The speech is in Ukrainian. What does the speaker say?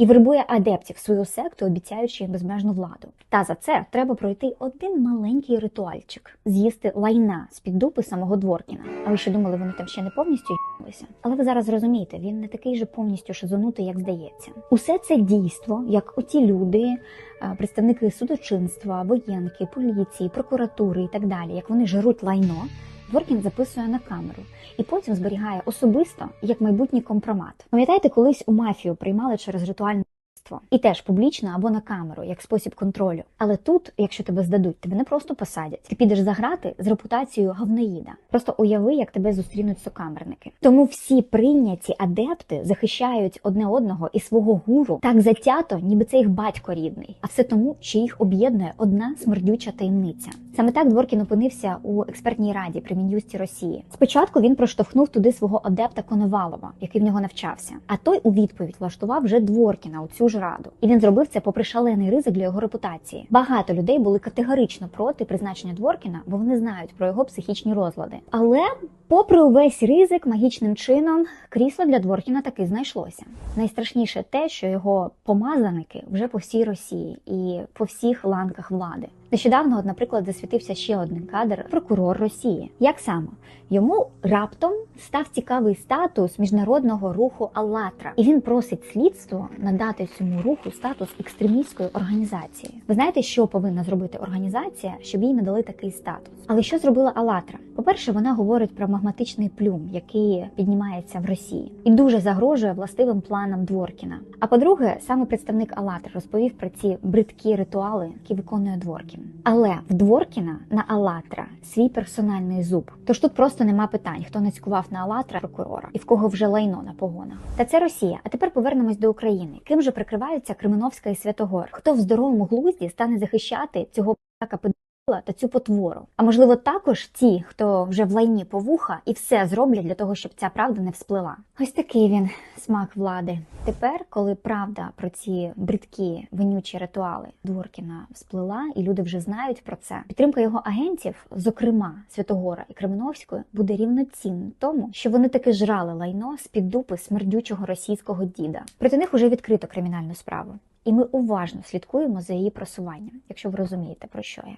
і вербує адептів в свою секту, обіцяючи їм безмежну владу. Та за це треба пройти один маленький ритуальчик з'їсти лайна з під дупи самого Дворкіна. А ви ще думали, вони там ще не повністю їлися? Але ви зараз розумієте, він не такий же повністю шизонутий, як здається. Усе це дійство, як оті люди, е, представники судочинства, воєнки, поліції, прокуратури і так далі, як вони жируть лайно. Дворкін записує на камеру і потім зберігає особисто як майбутній компромат. Пам'ятаєте, колись у мафію приймали через ритуальне вбивство? і теж публічно або на камеру, як спосіб контролю. Але тут, якщо тебе здадуть, тебе не просто посадять. Ти підеш заграти з репутацією говноїда. Просто уяви, як тебе зустрінуть сокамерники. Тому всі прийняті адепти захищають одне одного і свого гуру так затято, ніби це їх батько рідний. А все тому, що їх об'єднує одна смердюча таємниця. Саме так Дворкін опинився у експертній раді при мін'юсті Росії. Спочатку він проштовхнув туди свого адепта Коновалова, який в нього навчався. А той у відповідь влаштував вже Дворкіна у цю ж раду. І він зробив це попри шалений ризик для його репутації. Багато людей були категорично проти призначення Дворкіна, бо вони знають про його психічні розлади. Але Попри увесь ризик, магічним чином крісло для Дворкіна таки знайшлося. Найстрашніше те, що його помазаники вже по всій Росії і по всіх ланках влади. Нещодавно, от, наприклад, засвітився ще один кадр прокурор Росії. Як саме йому раптом став цікавий статус міжнародного руху «АЛЛАТРА», і він просить слідство надати цьому руху статус екстремістської організації. Ви знаєте, що повинна зробити організація, щоб їй надали такий статус? Але що зробила «АЛЛАТРА»? По-перше, вона говорить про магматичний плюм, який піднімається в Росії, і дуже загрожує властивим планам Дворкіна. А по-друге, саме представник «АЛЛАТРА» розповів про ці бридкі ритуали, які виконує Дворкін. Але в Дворкіна на «АЛЛАТРА» свій персональний зуб. Тож тут просто нема питань, хто нацькував на «АЛЛАТРА» прокурора і в кого вже лайно на погонах. Та це Росія. А тепер повернемось до України. Ким же прикриваються Кременовська і Святогор? Хто в здоровому глузді стане захищати цього педофіла та цю потвору? А можливо, також ті, хто вже в лайні по вуха і все зроблять для того, щоб ця правда не всплила. Ось такий він смак влади. Тепер, коли правда про ці бридкі вонючі ритуали Дворкіна всплила, і люди вже знають про це. Підтримка його агентів, зокрема Святогора і Кременовської, буде рівноцінна тому, що вони таки жрали лайно з під дупи смердючого російського діда. Проти них уже відкрито кримінальну справу. І ми уважно слідкуємо за її просуванням, якщо ви розумієте про що я.